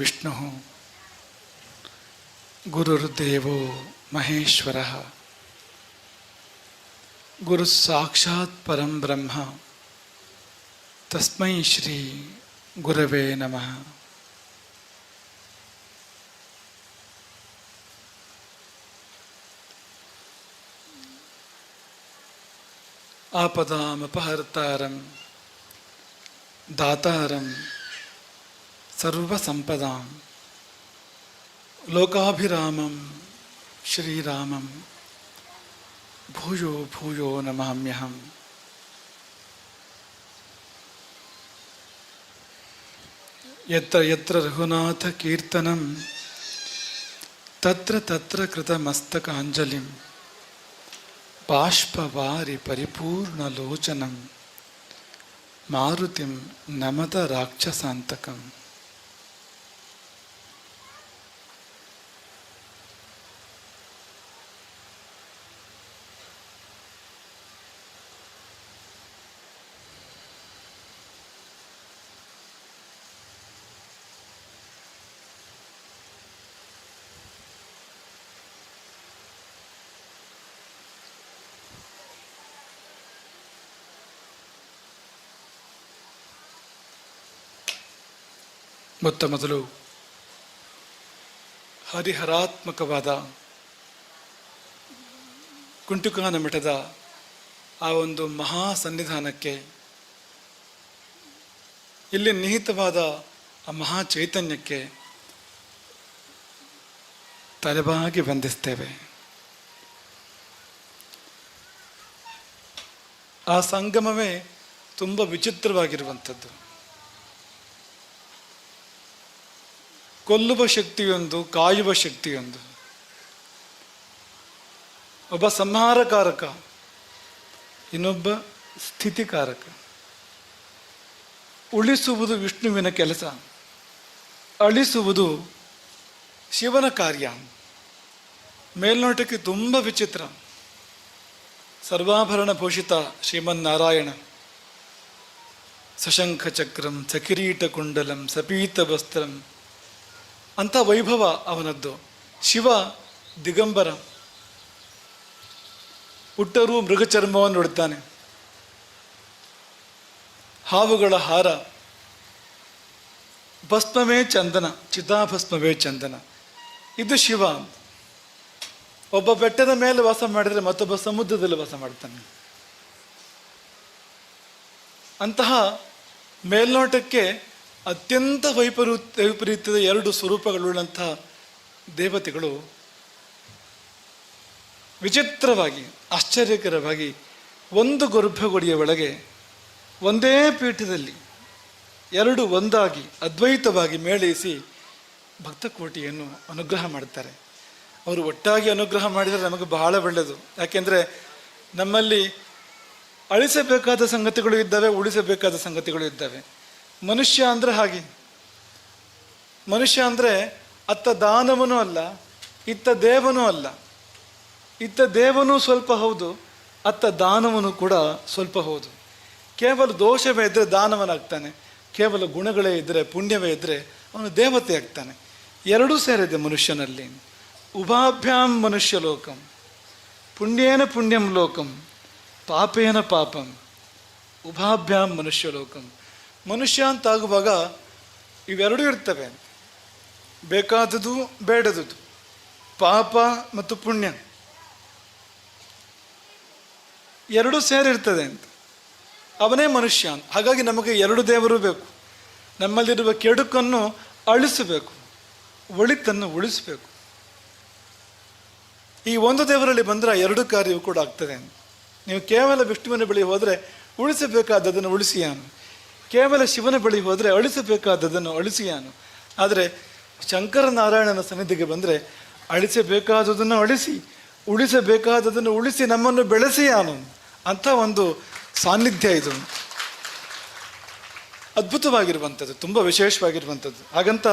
विष्णु गुरुर्देव महेश्वर। गुरु साक्षात परम ब्रह्म। तस्म श्री गुरव नम। आपदापहर्ता दाता సర్వసంపదాం. లోకాభిరామం శ్రీరామం. భూయో భూయో నమామ్యహం. ఎత్ర ఎత్ర రఘునాథ కీర్తనం. తత్ర తత్ర కృతమస్తకాంజలిం. బాష్పవారి పరిపూర్ణలోచనం మారుతిం నమత రాక్షసాంతకం. ಮೊತ್ತ ಮೊದಲು ಹರಿಹರಾತ್ಮಕವಾದ ಕುಂಟುಕಾನ ಮಠದ ಆ ಒಂದು ಮಹಾ ಸನ್ನಿಧಾನಕ್ಕೆ ಇಲ್ಲಿ ನಿಹಿತವಾದ ಆ ಮಹಾ ಚೈತನ್ಯಕ್ಕೆ ತಲೆಬಾಗಿ ಬಂಧಿಸ್ತೇವೆ ಆ ಸಂಗಮವೇ ತುಂಬ ವಿಚಿತ್ರವಾಗಿರುವಂಥದ್ದು. ಕೊಲ್ಲುವ ಶಕ್ತಿಯೊಂದು, ಕಾಯುವ ಶಕ್ತಿಯೊಂದು. ಒಬ್ಬ ಸಂಹಾರಕಾರಕ, ಇನ್ನೊಬ್ಬ ಸ್ಥಿತಿಕಾರಕ. ಉಳಿಸುವುದು ವಿಷ್ಣುವಿನ ಕೆಲಸ, ಅಳಿಸುವುದು ಶಿವನ ಕಾರ್ಯ. ಮೇಲ್ನೋಟಕ್ಕೆ ತುಂಬ ವಿಚಿತ್ರ. ಸರ್ವಾಭರಣ ಭೂಷಿತ ಶ್ರೀಮನ್ನಾರಾಯಣ. ಕುಂಡಲಂ ಸಪೀತ ವಸ್ತ್ರಂ ಅಂಥ ವೈಭವ ಅವನದ್ದು. ಶಿವ ದಿಗಂಬರ. ಹುಟ್ಟರು ಮೃಗಚರ್ಮವನ್ನು ನೋಡುತ್ತಾನೆ ಹಾವುಗಳ ಹಾರ. ಭಸ್ಮವೇ ಚಂದನ, ಚಿತಾಭಸ್ಮವೇ ಚಂದನ. ಇದು ಶಿವ ಒಬ್ಬ ಬೆಟ್ಟದ ಮೇಲೆ ವಾಸ ಮಾಡಿದರೆ ಮತ್ತೊಬ್ಬ ಸಮುದ್ರದಲ್ಲಿ ವಾಸ ಮಾಡ್ತಾನೆ. ಅಂತಹ ಮೇಲ್ನೋಟಕ್ಕೆ ಅತ್ಯಂತ ವೈಪರೀತ್ಯ ವೈಪರೀತ್ಯದ ಎರಡು ಸ್ವರೂಪಗಳುಳ್ಳಂಥ ದೇವತೆಗಳು ವಿಚಿತ್ರವಾಗಿ, ಆಶ್ಚರ್ಯಕರವಾಗಿ ಒಂದು ಗರ್ಭಗುಡಿಯ ಒಳಗೆ ಒಂದೇ ಪೀಠದಲ್ಲಿ ಎರಡು ಒಂದಾಗಿ, ಅದ್ವೈತವಾಗಿ ಮೇಳೈಸಿ ಭಕ್ತಕೋಟಿಯನ್ನು ಅನುಗ್ರಹ ಮಾಡ್ತಾರೆ. ಅವರು ಒಟ್ಟಾಗಿ ಅನುಗ್ರಹ ಮಾಡಿದರೆ ನಮಗೆ ಬಹಳ ಒಳ್ಳೆಯದು. ಯಾಕೆಂದರೆ ನಮ್ಮಲ್ಲಿ ಅಳಿಸಬೇಕಾದ ಸಂಗತಿಗಳು ಇದ್ದಾವೆ, ಉಳಿಸಬೇಕಾದ ಸಂಗತಿಗಳು ಇದ್ದಾವೆ. ಮನುಷ್ಯ ಅಂದರೆ ಹಾಗೆ. ಮನುಷ್ಯ ಅಂದರೆ ಅತ್ತ ದಾನವನೂ ಅಲ್ಲ, ಇತ್ತ ದೇವನೂ ಅಲ್ಲ. ಇತ್ತ ದೇವನೂ ಸ್ವಲ್ಪ ಹೌದು, ಅತ್ತ ದಾನವನು ಕೂಡ ಸ್ವಲ್ಪ ಹೌದು. ಕೇವಲ ದೋಷವೇ ಇದ್ದರೆ ದಾನವನಾಗ್ತಾನೆ, ಕೇವಲ ಗುಣಗಳೇ ಇದ್ದರೆ ಪುಣ್ಯವೇ ಇದ್ದರೆ ಅವನು ದೇವತೆ ಆಗ್ತಾನೆ. ಎರಡೂ ಸೇರಿದೆ ಮನುಷ್ಯನಲ್ಲಿ. ಉಭಾಭ್ಯಾಂ ಮನುಷ್ಯ ಲೋಕಂ, ಪುಣ್ಯೇನ ಪುಣ್ಯಂ ಲೋಕಂ, ಪಾಪೇನ ಪಾಪಂ, ಉಭಾಭ್ಯಾಂ ಮನುಷ್ಯ ಲೋಕಂ. ಮನುಷ್ಯ ಅಂತಾಗುವಾಗ ಇವೆರಡೂ ಇರ್ತವೆ. ಬೇಕಾದದ್ದು ಬೇಡದುದು ಪಾಪ ಮತ್ತು ಪುಣ್ಯ. ಎರಡೂ ಸೇರಿರ್ತದೆ ಅಂತ. ಅವನೇ ಮನುಷ್ಯ ಅಂತ. ಹಾಗಾಗಿ ನಮಗೆ ಎರಡು ದೇವರು ಬೇಕು. ನಮ್ಮಲ್ಲಿರುವ ಕೆಡುಕನ್ನು ಅಳಿಸಬೇಕು. ಒಳಿತನ್ನು ಉಳಿಸಬೇಕು. ಈ ಒಂದು ದೇವರಲ್ಲಿ ಬಂದರೆ ಎರಡು ಕಾರ್ಯವು ಕೂಡ ಆಗ್ತದೆ ನೀವು ಕೇವಲ ವಿಷ್ಣುವಿನ ಬಳಿ ಹೋದರೆ ಉಳಿಸಬೇಕಾದದನ್ನು ಉಳಿಸಿಯಾನು ಕೇವಲ ಶಿವನ ಬಳಿ ಹೋದರೆ ಅಳಿಸಬೇಕಾದದನ್ನು ಅಳಿಸಿಯಾನು ಆದರೆ ಶಂಕರನಾರಾಯಣನ ಸನ್ನಿಧಿಗೆ ಬಂದರೆ ಅಳಿಸಬೇಕಾದದನ್ನು ಅಳಿಸಿ ಉಳಿಸಬೇಕಾದದನ್ನು ಉಳಿಸಿ ನಮ್ಮನ್ನು ಬೆಳೆಸಿಯಾನು ಅಂಥ ಒಂದು ಸಾನ್ನಿಧ್ಯ ಇದು. ಅದ್ಭುತವಾಗಿರುವಂಥದ್ದು, ತುಂಬ ವಿಶೇಷವಾಗಿರುವಂಥದ್ದು. ಹಾಗಂತ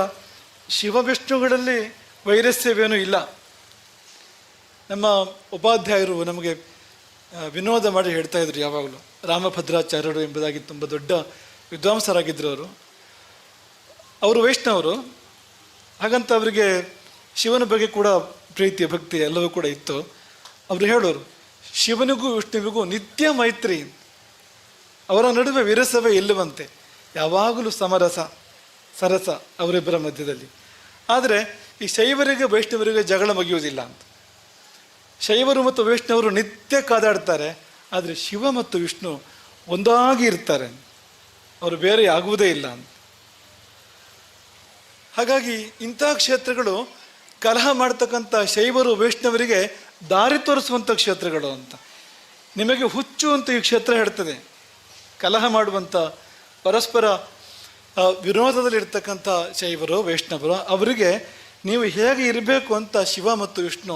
ಶಿವ ವಿಷ್ಣುಗಳಲ್ಲಿ ವೈರಸ್ಯವೇನೂ ಇಲ್ಲ. ನಮ್ಮ ಉಪಾಧ್ಯಾಯರು ನಮಗೆ ವಿನೋದ ಮಾಡಿ ಹೇಳ್ತಾ ಇದ್ರು ಯಾವಾಗಲೂ. ರಾಮಭದ್ರಾಚಾರ್ಯರು ಎಂಬುದಾಗಿ ತುಂಬ ದೊಡ್ಡ ವಿದ್ವಾಂಸರಾಗಿದ್ದರು ಅವರು. ಅವರು ವೈಷ್ಣವರು. ಹಾಗಂತ ಅವರಿಗೆ ಶಿವನ ಬಗ್ಗೆ ಕೂಡ ಪ್ರೀತಿ, ಭಕ್ತಿ ಎಲ್ಲವೂ ಕೂಡ ಇತ್ತು. ಅವರು ಹೇಳೋರು, ಶಿವನಿಗೂ ವಿಷ್ಣುವಿಗೂ ನಿತ್ಯ ಮೈತ್ರಿ. ಅವರ ನಡುವೆ ವಿರಸವೇ ಇಲ್ಲವಂತೆ. ಯಾವಾಗಲೂ ಸಮರಸ, ಸರಸ ಅವರಿಬ್ಬರ ಮಧ್ಯದಲ್ಲಿ. ಆದರೆ ಈ ಶೈವರಿಗೆ, ವೈಷ್ಣವರಿಗೆ ಜಗಳ ಮಗಿಯುವುದಿಲ್ಲ ಅಂತ. ಶೈವರು ಮತ್ತು ವೈಷ್ಣವರು ನಿತ್ಯ ಕಾದಾಡ್ತಾರೆ. ಆದರೆ ಶಿವ ಮತ್ತು ವಿಷ್ಣು ಒಂದಾಗಿ ಇರ್ತಾರೆ ಅವರು ಬೇರೆ ಆಗುವುದೇ ಇಲ್ಲ ಅಂತ. ಹಾಗಾಗಿ ಇಂಥ ಕ್ಷೇತ್ರಗಳು ಕಲಹ ಮಾಡ್ತಕ್ಕಂಥ ಶೈವರು, ವೈಷ್ಣವರಿಗೆ ದಾರಿ ತೋರಿಸುವಂಥ ಕ್ಷೇತ್ರಗಳು ಅಂತ. ನಿಮಗೆ ಹುಚ್ಚು ಅಂತ ಈ ಕ್ಷೇತ್ರ ಹೇಳ್ತದೆ. ಕಲಹ ಮಾಡುವಂಥ ಪರಸ್ಪರ ವಿರೋಧದಲ್ಲಿ ವಿರೋಧದಲ್ಲಿರ್ತಕ್ಕಂಥ ಶೈವರು, ವೈಷ್ಣವರು, ಅವರಿಗೆ ನೀವು ಹೇಗೆ ಇರಬೇಕು ಅಂತ ಶಿವ ಮತ್ತು ವಿಷ್ಣು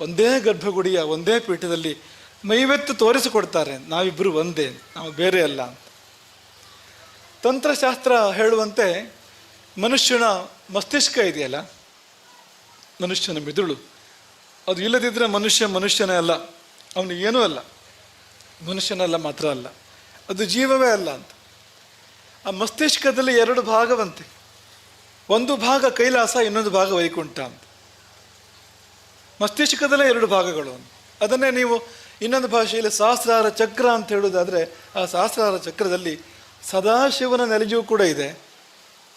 ಒಂದೇ ಗರ್ಭಗುಡಿಯ ಒಂದೇ ಪೀಠದಲ್ಲಿ ಮೈವೆತ್ತು ತೋರಿಸಿಕೊಡ್ತಾರೆ. ನಾವಿಬ್ಬರು ಒಂದೇ, ನಾವು ಬೇರೆ ಅಲ್ಲ ಅಂತ. ತಂತ್ರಶಾಸ್ತ್ರ ಹೇಳುವಂತೆ ಮನುಷ್ಯನ ಮಸ್ತಿಷ್ಕ ಇದೆಯಲ್ಲ? ಮನುಷ್ಯನ ಮಿದುಳು. ಅದು ಇಲ್ಲದಿದ್ದರೆ ಮನುಷ್ಯ ಮನುಷ್ಯನೇ ಅಲ್ಲ. ಅವನು ಏನೂ ಅಲ್ಲ. ಮನುಷ್ಯನಲ್ಲ ಮಾತ್ರ ಅಲ್ಲ. ಅದು ಜೀವವೇ ಅಲ್ಲ ಅಂತ. ಆ ಮಸ್ತಿಷ್ಕದಲ್ಲಿ ಎರಡು ಭಾಗವಂತೆ. ಒಂದು ಭಾಗ ಕೈಲಾಸ, ಇನ್ನೊಂದು ಭಾಗ ವೈಕುಂಠ ಅಂತ. ಮಸ್ತಿಷ್ಕದಲ್ಲೇ ಎರಡು ಭಾಗಗಳು. ಅದನ್ನೇ ನೀವು ಇನ್ನೊಂದು ಭಾಷೆಯಲ್ಲಿ ಸಹಸ್ರಾರ ಚಕ್ರ ಅಂತ ಹೇಳುವುದಾದರೆ ಆ ಸಹಸ್ರಾರ ಚಕ್ರದಲ್ಲಿ ಸದಾಶಿವನ ನೆಲೆಯೂ ಕೂಡ ಇದೆ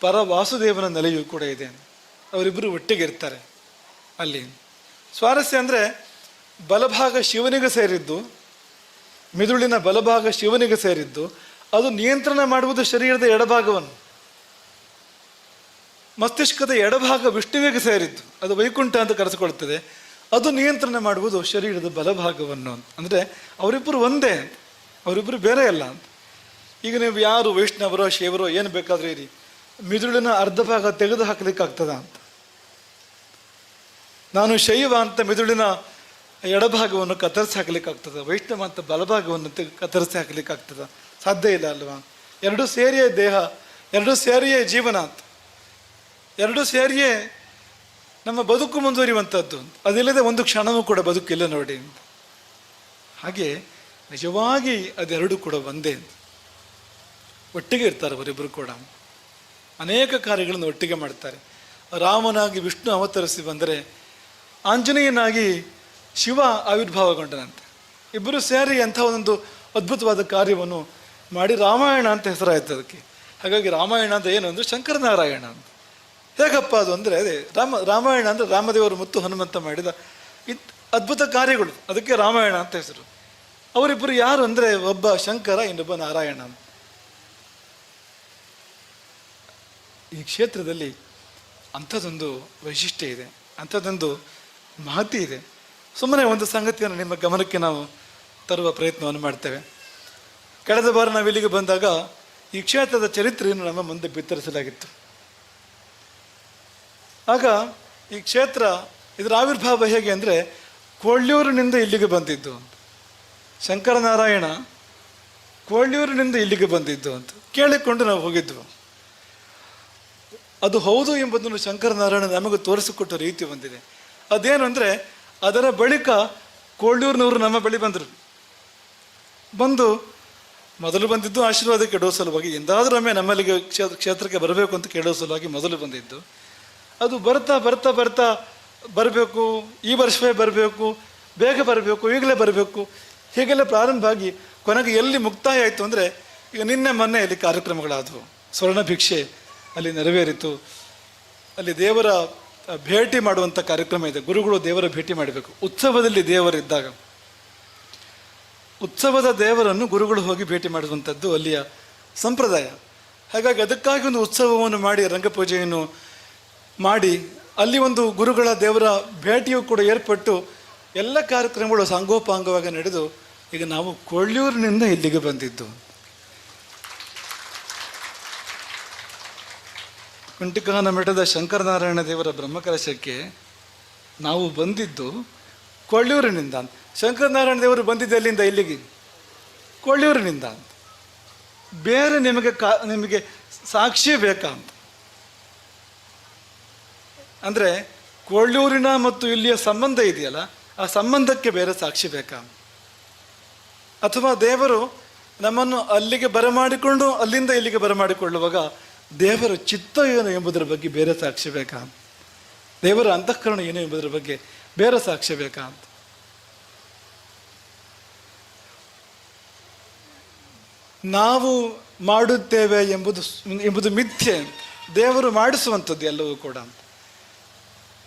ಪರ ವಾಸುದೇವನ ನೆಲೆಯೂ ಕೂಡ ಇದೆ ಅವರಿಬ್ಬರು ಒಟ್ಟಿಗೆ ಇರ್ತಾರೆ ಅಲ್ಲಿ. ಸ್ವಾರಸ್ಯ ಅಂದರೆ ಬಲಭಾಗ ಶಿವನಿಗೆ ಸೇರಿದ್ದು, ಮಿದುಳಿನ ಬಲಭಾಗ ಶಿವನಿಗೆ ಸೇರಿದ್ದು, ಅದು ನಿಯಂತ್ರಣ ಮಾಡುವುದು ಶರೀರದ ಎಡಭಾಗವನ್ನು. ಮಸ್ತಿಷ್ಕದ ಎಡಭಾಗ ವಿಷ್ಣುವಿಗೆ ಸೇರಿದ್ದು, ಅದು ವೈಕುಂಠ ಅಂತ ಕರೆಸಿಕೊಳ್ತದೆ, ಅದು ನಿಯಂತ್ರಣ ಮಾಡುವುದು ಶರೀರದ ಬಲಭಾಗವನ್ನು ಅಂದರೆ ಅವರಿಬ್ಬರು ಒಂದೇ ಅವರಿಬ್ಬರು ಬೇರೆ ಅಲ್ಲ ಅಂತ. ಈಗ ನೀವು ಯಾರು ವೈಷ್ಣವರೋ, ಶೈವರೋ, ಏನು ಬೇಕಾದರೂ ಇರಿ. ಮಿದುಳಿನ ಅರ್ಧ ಭಾಗ ತೆಗೆದು ಹಾಕಲಿಕ್ಕಾಗ್ತದ ಅಂತ. ನಾನು ಶೈವ ಅಂತ ಮಿದುಳಿನ ಎಡಭಾಗವನ್ನು ಕತ್ತರಿಸಿ ಹಾಕಲಿಕ್ಕಾಗ್ತದ ವೈಷ್ಣವ ಅಂತ ಬಲಭಾಗವನ್ನು ಕತ್ತರಿಸಿ ಹಾಕಲಿಕ್ಕಾಗ್ತದ ಸಾಧ್ಯ ಇಲ್ಲ ಅಲ್ವಾ? ಎರಡೂ ಸೇರಿಯೇ ದೇಹ, ಎರಡೂ ಸೇರಿಯೇ ಜೀವನ ಅಂತ. ಎರಡೂ ಸೇರಿಯೇ ನಮ್ಮ ಬದುಕು ಮುಂದುವರಿಯುವಂಥದ್ದು ಅದಿಲ್ಲದೆ ಒಂದು ಕ್ಷಣವೂ ಕೂಡ ಬದುಕಿಲ್ಲ ನೋಡಿ ಹಾಗೆ ನಿಜವಾಗಿ ಅದೆರಡು ಕೂಡ ಒಂದೇ ಒಟ್ಟಿಗೆ ಇರ್ತಾರೆ ಅವರಿಬ್ಬರು ಕೂಡ. ಅನೇಕ ಕಾರ್ಯಗಳನ್ನು ಒಟ್ಟಿಗೆ ಮಾಡ್ತಾರೆ. ರಾಮನಾಗಿ ವಿಷ್ಣು ಅವತರಿಸಿ ಬಂದರೆ ಆಂಜನೇಯನಾಗಿ ಶಿವ ಆವಿರ್ಭಾವಗೊಂಡನಂತೆ. ಇಬ್ಬರು ಸೇರಿ ಅಂಥ ಒಂದು ಅದ್ಭುತವಾದ ಕಾರ್ಯವನ್ನು ಮಾಡಿ ರಾಮಾಯಣ ಅಂತ ಹೆಸರಾಯಿತು ಅದಕ್ಕೆ. ಹಾಗಾಗಿ ರಾಮಾಯಣ ಅಂತ ಏನು ಅಂದರೆ ಶಂಕರನಾರಾಯಣ ಅಂತ. ಹೇಗಪ್ಪ ಅದು ಅಂದರೆ ಅದೇ ರಾಮ, ರಾಮಾಯಣ ಅಂದರೆ ರಾಮದೇವರು ಮತ್ತು ಹನುಮಂತ ಮಾಡಿದ ಇತ್ ಅದ್ಭುತ ಕಾರ್ಯಗಳು. ಅದಕ್ಕೆ ರಾಮಾಯಣ ಅಂತ ಹೆಸರು. ಅವರಿಬ್ಬರು ಯಾರು ಅಂದರೆ ಒಬ್ಬ ಶಂಕರ, ಇನ್ನೊಬ್ಬ ನಾರಾಯಣ ಅಂತ. ಈ ಕ್ಷೇತ್ರದಲ್ಲಿ ಅಂಥದ್ದೊಂದು ವೈಶಿಷ್ಟ್ಯ ಇದೆ, ಅಂಥದ್ದೊಂದು ಮಹತಿ ಇದೆ. ಸುಮ್ಮನೆ ಒಂದು ಸಂಗತಿಯನ್ನು ನಿಮ್ಮ ಗಮನಕ್ಕೆ ನಾವು ತರುವ ಪ್ರಯತ್ನವನ್ನು ಮಾಡ್ತೇವೆ. ಕಳೆದ ಬಾರಿ ನಾವು ಇಲ್ಲಿಗೆ ಬಂದಾಗ ಈ ಕ್ಷೇತ್ರದ ಚರಿತ್ರೆಯನ್ನು ನಮ್ಮ ಮುಂದೆ ಬಿತ್ತರಿಸಲಾಗಿತ್ತು. ಆಗ ಈ ಕ್ಷೇತ್ರ ಇದರ ಆವಿರ್ಭಾವ ಹೇಗೆ ಅಂದರೆ ಕೋಳ್ಳೂರಿನಿಂದ ಇಲ್ಲಿಗೆ ಬಂದಿದ್ದು ಅಂತ. ಶಂಕರನಾರಾಯಣ ಕೋಳ್ಳೂರಿನಿಂದ ಇಲ್ಲಿಗೆ ಬಂದಿದ್ದು ಅಂತ. ಕೇಳಿಕೊಂಡು ನಾವು ಹೋಗಿದ್ವು. ಅದು ಹೌದು ಎಂಬುದನ್ನು ಶಂಕರನಾರಾಯಣ ನಮಗೆ ತೋರಿಸಿಕೊಟ್ಟ ರೀತಿ ಬಂದಿದೆ. ಅದೇನು ಅಂದರೆ, ಅದರ ಬಳಿಕ ಕೋಳ್ಳೂರಿನವರು ನಮ್ಮ ಬಳಿ ಬಂದರು. ಬಂದು ಮೊದಲು ಬಂದಿದ್ದು ಆಶೀರ್ವಾದ ಕೇಳೋ ಸಲುವಾಗಿ, ಎಂದಾದರೂ ಒಮ್ಮೆ ನಮ್ಮಲ್ಲಿಗೆ ಕ್ಷೇತ್ರ ಕ್ಷೇತ್ರಕ್ಕೆ ಬರಬೇಕು ಅಂತ ಕೇಳೋ ಸಲುವಾಗಿ ಮೊದಲು ಬಂದಿದ್ದು. ಅದು ಬರ್ತಾ ಬರ್ತಾ ಬರ್ತಾ ಬರಬೇಕು, ಈ ವರ್ಷವೇ ಬರಬೇಕು, ಬೇಗ ಬರಬೇಕು, ಈಗಲೇ ಬರಬೇಕು. ಹೀಗೆಲ್ಲ ಪ್ರಾರಂಭ ಆಗಿ ಕೊನೆಗೆ ಎಲ್ಲಿ ಮುಕ್ತಾಯ ಆಯಿತು ಅಂದರೆ, ಈಗ ನಿನ್ನೆ ಮೊನ್ನೆ ಇಲ್ಲಿ ಕಾರ್ಯಕ್ರಮಗಳಾದವು. ಸ್ವರ್ಣ ಭಿಕ್ಷೆ ಅಲ್ಲಿ ನೆರವೇರಿತು. ಅಲ್ಲಿ ದೇವರ ಭೇಟಿ ಮಾಡುವಂಥ ಕಾರ್ಯಕ್ರಮ ಇದೆ. ಗುರುಗಳು ದೇವರ ಭೇಟಿ ಮಾಡಬೇಕು. ಉತ್ಸವದಲ್ಲಿ ದೇವರಿದ್ದಾಗ, ಉತ್ಸವದ ದೇವರನ್ನು ಗುರುಗಳು ಹೋಗಿ ಭೇಟಿ ಮಾಡುವಂಥದ್ದು ಅಲ್ಲಿಯ ಸಂಪ್ರದಾಯ. ಹಾಗಾಗಿ ಅದಕ್ಕಾಗಿ ಒಂದು ಉತ್ಸವವನ್ನು ಮಾಡಿ, ರಂಗಪೂಜೆಯನ್ನು ಮಾಡಿ, ಅಲ್ಲಿ ಒಂದು ಗುರುಗಳ ದೇವರ ಭೇಟಿಯೂ ಕೂಡ ಏರ್ಪಟ್ಟು ಎಲ್ಲ ಕಾರ್ಯಕ್ರಮಗಳು ಸಾಂಗೋಪಾಂಗವಾಗಿ ನಡೆದು, ಈಗ ನಾವು ಕೊಳ್ಳೂರಿನಿಂದ ಇಲ್ಲಿಗೆ ಬಂದಿದ್ದು. ಕುಂಟಿಕಾನ ಮಠದ ಶಂಕರನಾರಾಯಣ ದೇವರ ಬ್ರಹ್ಮಕಲಶಕ್ಕೆ ನಾವು ಬಂದಿದ್ದು ಕೊಳ್ಳೂರಿನಿಂದ ಶಂಕರನಾರಾಯಣ ದೇವರು ಬಂದಿದ್ದು ಅಲ್ಲಿಂದ ಇಲ್ಲಿಗೆ. ಕೊಳ್ಳೂರಿನಿಂದ ಅಂತ. ಬೇರೆ ನಿಮಗೆ ಕಾ, ನಿಮಗೆ ಸಾಕ್ಷಿ ಬೇಕಾ ಅಂತ. ಅಂದರೆ ಕೊಳ್ಳೂರಿನ ಮತ್ತು ಇಲ್ಲಿಯ ಸಂಬಂಧ ಇದೆಯಲ್ಲ, ಆ ಸಂಬಂಧಕ್ಕೆ ಬೇರೆ ಸಾಕ್ಷಿ ಬೇಕಾ ಅಥವಾ ದೇವರು ನಮ್ಮನ್ನು ಅಲ್ಲಿಗೆ ಬರಮಾಡಿಕೊಂಡು ಅಲ್ಲಿಂದ ಇಲ್ಲಿಗೆ ಬರಮಾಡಿಕೊಳ್ಳುವಾಗ ದೇವರ ಚಿತ್ತ ಏನು ಎಂಬುದರ ಬಗ್ಗೆ ಬೇರೆ ಸಾಕ್ಷಿ ಬೇಕಾ? ಅಂತ ದೇವರ ಅಂತಃಕರಣ ಏನು ಎಂಬುದರ ಬಗ್ಗೆ ಬೇರೆ ಸಾಕ್ಷ್ಯ ಬೇಕಾ ಅಂತ? ನಾವು ಮಾಡುತ್ತೇವೆ ಎಂಬುದು ಎಂಬುದು ಮಿಥ್ಯೆ. ದೇವರು ಮಾಡಿಸುವಂಥದ್ದು ಎಲ್ಲವೂ ಕೂಡ ಅಂತ.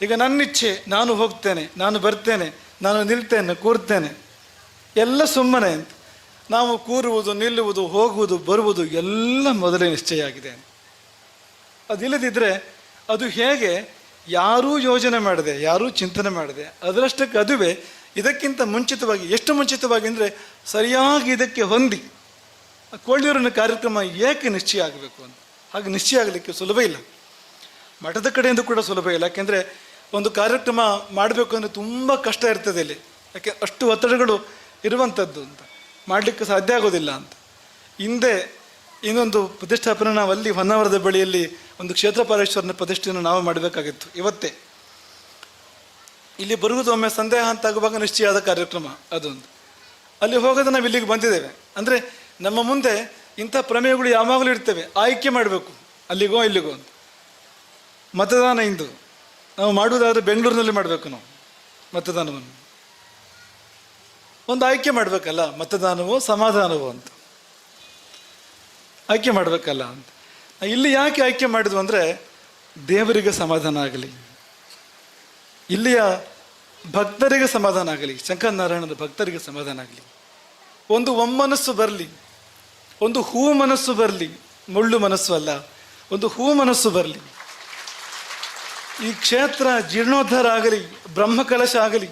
ಈಗ ನನ್ನ ಇಚ್ಛೆ ನಾನು ಹೋಗ್ತೇನೆ, ನಾನು ಬರ್ತೇನೆ, ನಾನು ನಿಲ್ತೇನೆ, ಕೂರ್ತೇನೆ. ಎಲ್ಲ ಸುಮ್ಮನೆ ಅಂತ. ನಾವು ಕೂರುವುದು, ನಿಲ್ಲುವುದು, ಹೋಗುವುದು, ಬರುವುದು ಎಲ್ಲ ಮೊದಲೇ ನಿಶ್ಚಯ ಆಗಿದೆ ಅದಿಲ್ಲದಿದ್ದರೆ ಅದು ಹೇಗೆ ಯಾರೂ ಯೋಜನೆ ಮಾಡಿದೆ, ಯಾರೂ ಚಿಂತನೆ ಮಾಡಿದೆ, ಅದರಷ್ಟಕ್ಕೆ ಅದುವೇ ಇದಕ್ಕಿಂತ ಮುಂಚಿತವಾಗಿ, ಎಷ್ಟು ಮುಂಚಿತವಾಗಿ ಅಂದರೆ ಸರಿಯಾಗಿ ಇದಕ್ಕೆ ಹೊಂದಿ ಕೋಳಿಯೂರಿನ ಕಾರ್ಯಕ್ರಮ ಏಕೆ ನಿಶ್ಚಯ ಆಗಬೇಕು ಅಂತ. ಹಾಗೆ ನಿಶ್ಚಯ ಆಗಲಿಕ್ಕೆ ಸುಲಭ ಇಲ್ಲ. ಮಠದ ಕಡೆಯಿಂದ ಕೂಡ ಸುಲಭ ಇಲ್ಲ. ಯಾಕೆಂದರೆ ಒಂದು ಕಾರ್ಯಕ್ರಮ ಮಾಡಬೇಕು ಅಂದರೆ ತುಂಬ ಕಷ್ಟ ಇರ್ತದೆ ಇಲ್ಲಿ. ಯಾಕೆ ಅಷ್ಟು ಒತ್ತಡಗಳು ಇರುವಂಥದ್ದು ಅಂತ. ಮಾಡಲಿಕ್ಕೆ ಸಾಧ್ಯ ಆಗೋದಿಲ್ಲ ಅಂತ. ಹಿಂದೆ ಇನ್ನೊಂದು ಪ್ರತಿಷ್ಠಾಪನೆ ನಾವು ಅಲ್ಲಿ ಹೊನ್ನಾವರದ ಬಳಿಯಲ್ಲಿ ಒಂದು ಕ್ಷೇತ್ರ ಪರೇಶ್ವರನ ಪ್ರತಿಷ್ಠೆಯನ್ನು ನಾವು ಮಾಡಬೇಕಾಗಿತ್ತು. ಇವತ್ತೇ. ಇಲ್ಲಿ ಬರುವುದು ಒಮ್ಮೆ ಸಂದೇಹ ಅಂತ ಆಗುವಾಗ ನಿಶ್ಚಯ ಆದ ಕಾರ್ಯಕ್ರಮ ಅದೊಂದು. ಅಲ್ಲಿ ಹೋಗೋದು ನಾವು ಇಲ್ಲಿಗೆ ಬಂದಿದ್ದೇವೆ. ಅಂದರೆ ನಮ್ಮ ಮುಂದೆ ಇಂಥ ಪ್ರಮೇಯಗಳು ಯಾವಾಗಲೂ ಇರ್ತವೆ. ಆಯ್ಕೆ ಮಾಡಬೇಕು. ಅಲ್ಲಿಗೋ, ಇಲ್ಲಿಗೋ ಅಂತ. ಮತದಾನ ಇಂದು. ನಾವು ಮಾಡುವುದಾದ್ರೆ ಬೆಂಗಳೂರಿನಲ್ಲಿ ಮಾಡಬೇಕು ನಾವು ಮತದಾನವನ್ನು. ಒಂದು ಆಯ್ಕೆ ಮಾಡಬೇಕಲ್ಲ, ಮತದಾನವೋ, ಸಮಾಧಾನವೋ ಅಂತ. ಆಯ್ಕೆ ಮಾಡಬೇಕಲ್ಲ ಅಂತ. ಇಲ್ಲಿ ಯಾಕೆ ಆಯ್ಕೆ ಮಾಡಿದ್ವು ಅಂದರೆ ದೇವರಿಗೆ ಸಮಾಧಾನ ಆಗಲಿ. ಇಲ್ಲಿಯ ಭಕ್ತರಿಗೆ ಸಮಾಧಾನ ಆಗಲಿ. ಶಂಕರನಾರಾಯಣದ ಭಕ್ತರಿಗೆ ಸಮಾಧಾನ ಆಗಲಿ. ಒಂದು ಒಮ್ಮನಸ್ಸು ಬರಲಿ. ಒಂದು ಹೂ ಮನಸ್ಸು ಬರಲಿ. ಮುಳ್ಳು ಮನಸ್ಸು ಅಲ್ಲ. ಒಂದು ಹೂ ಮನಸ್ಸು ಬರಲಿ. ಈ ಕ್ಷೇತ್ರ ಜೀರ್ಣೋದ್ಧಾರ ಆಗಲಿ, ಬ್ರಹ್ಮಕಲಶ ಆಗಲಿ,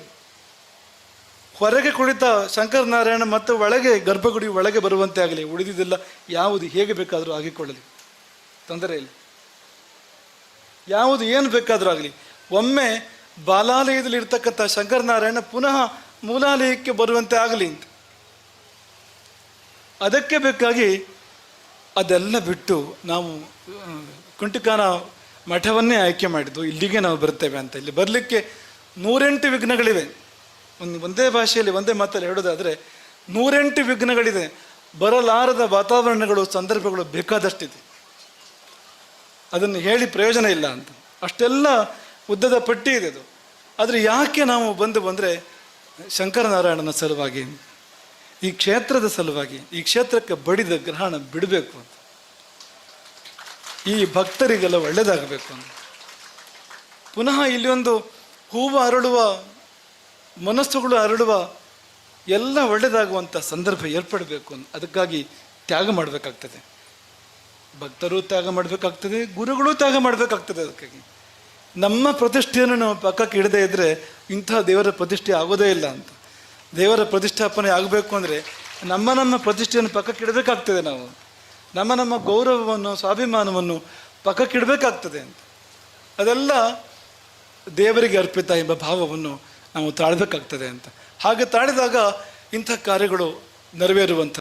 ಹೊರಗೆ ಕುಳಿತ ಶಂಕರನಾರಾಯಣ ಮತ್ತು ಒಳಗೆ ಗರ್ಭಗುಡಿ ಒಳಗೆ ಬರುವಂತೆ ಆಗಲಿ, ಉಳಿದಿದ್ದೆಲ್ಲ ಯಾವುದು ಹೇಗೆ ಬೇಕಾದರೂ ಆಗಿಕೊಳ್ಳಲಿ. ತೊಂದರೆ ಇಲ್ಲ. ಯಾವುದು ಏನು ಬೇಕಾದರೂ ಆಗಲಿ. ಒಮ್ಮೆ ಬಾಲಾಲಯದಲ್ಲಿ ಇರ್ತಕ್ಕಂಥ ಶಂಕರನಾರಾಯಣ ಪುನಃ ಮೂಲಾಲಯಕ್ಕೆ ಬರುವಂತೆ ಆಗಲಿ ಅಂತ. ಅದಕ್ಕೆ ಬೇಕಾಗಿ ಅದೆಲ್ಲ ಬಿಟ್ಟು ನಾವು ಕುಂಟಿಕಾನ ಮಠವನ್ನೇ ಆಯ್ಕೆ ಮಾಡಿದ್ದು. ಇಲ್ಲಿಗೆ ನಾವು ಬರ್ತೇವೆ ಅಂತ. ಇಲ್ಲಿ ಬರಲಿಕ್ಕೆ ನೂರೆಂಟು ವಿಘ್ನಗಳಿವೆ. ಒಂದು ಒಂದೇ ಭಾಷೆಯಲ್ಲಿ ಒಂದೇ ಮಾತಲ್ಲಿ ಹೇಳೋದಾದರೆ, ನೂರೆಂಟು ವಿಘ್ನಗಳಿದೆ. ಬರಲಾರದ ವಾತಾವರಣಗಳು, ಸಂದರ್ಭಗಳು ಬೇಕಾದಷ್ಟಿದೆ. ಅದನ್ನು ಹೇಳಿ ಪ್ರಯೋಜನ ಇಲ್ಲ ಅಂತ. ಅಷ್ಟೆಲ್ಲ ಉದ್ದದ ಪಟ್ಟಿ ಇದೆ ಅದು. ಆದರೆ ಯಾಕೆ ನಾವು ಬಂದು ಬಂದರೆ ಶಂಕರನಾರಾಯಣನ ಸಲುವಾಗಿ, ಈ ಕ್ಷೇತ್ರದ ಸಲುವಾಗಿ, ಈ ಕ್ಷೇತ್ರಕ್ಕೆ ಬಡಿದ ಗ್ರಹಣ ಬಿಡಬೇಕು ಅಂತ. ಈ ಭಕ್ತರಿಗೆಲ್ಲ ಒಳ್ಳೆಯದಾಗಬೇಕು ಅಂತ. ಪುನಃ ಇಲ್ಲಿ ಒಂದು ಹೂವು ಅರಳುವ, ಮನಸ್ಸುಗಳು ಅರಳುವ ಎಲ್ಲ ಒಳ್ಳೆಯದಾಗುವಂಥ ಸಂದರ್ಭ ಏರ್ಪಡಬೇಕು ಅಂತ. ಅದಕ್ಕಾಗಿ ತ್ಯಾಗ ಮಾಡಬೇಕಾಗ್ತದೆ. ಭಕ್ತರು ತ್ಯಾಗ ಮಾಡಬೇಕಾಗ್ತದೆ, ಗುರುಗಳು ತ್ಯಾಗ ಮಾಡಬೇಕಾಗ್ತದೆ ಅದಕ್ಕಾಗಿ. ನಮ್ಮ ಪ್ರತಿಷ್ಠೆಯನ್ನು ನಾವು ಪಕ್ಕಕ್ಕೆ ಇಡದೇ ಇದ್ದರೆ ಇಂಥ ದೇವರ ಪ್ರತಿಷ್ಠೆ ಆಗೋದೇ ಇಲ್ಲ ಅಂತ. ದೇವರ ಪ್ರತಿಷ್ಠಾಪನೆ ಆಗಬೇಕು ಅಂದರೆ ನಮ್ಮ ನಮ್ಮ ಪ್ರತಿಷ್ಠೆಯನ್ನು ಪಕ್ಕಕ್ಕೆ ಇಡಬೇಕಾಗ್ತದೆ ನಾವು. ನಮ್ಮ ನಮ್ಮ ಗೌರವವನ್ನು, ಸ್ವಾಭಿಮಾನವನ್ನು ಪಕ್ಕಕ್ಕೆ ಇಡಬೇಕಾಗ್ತದೆ ಅಂತ. ಅದೆಲ್ಲ ದೇವರಿಗೆ ಅರ್ಪಿತ ಎಂಬ ಭಾವವನ್ನು ನಾವು ತಾಳಬೇಕಾಗ್ತದೆ ಅಂತ. ಹಾಗೆ ತಾಳಿದಾಗ ಇಂಥ ಕಾರ್ಯಗಳು ನೆರವೇರುವಂಥ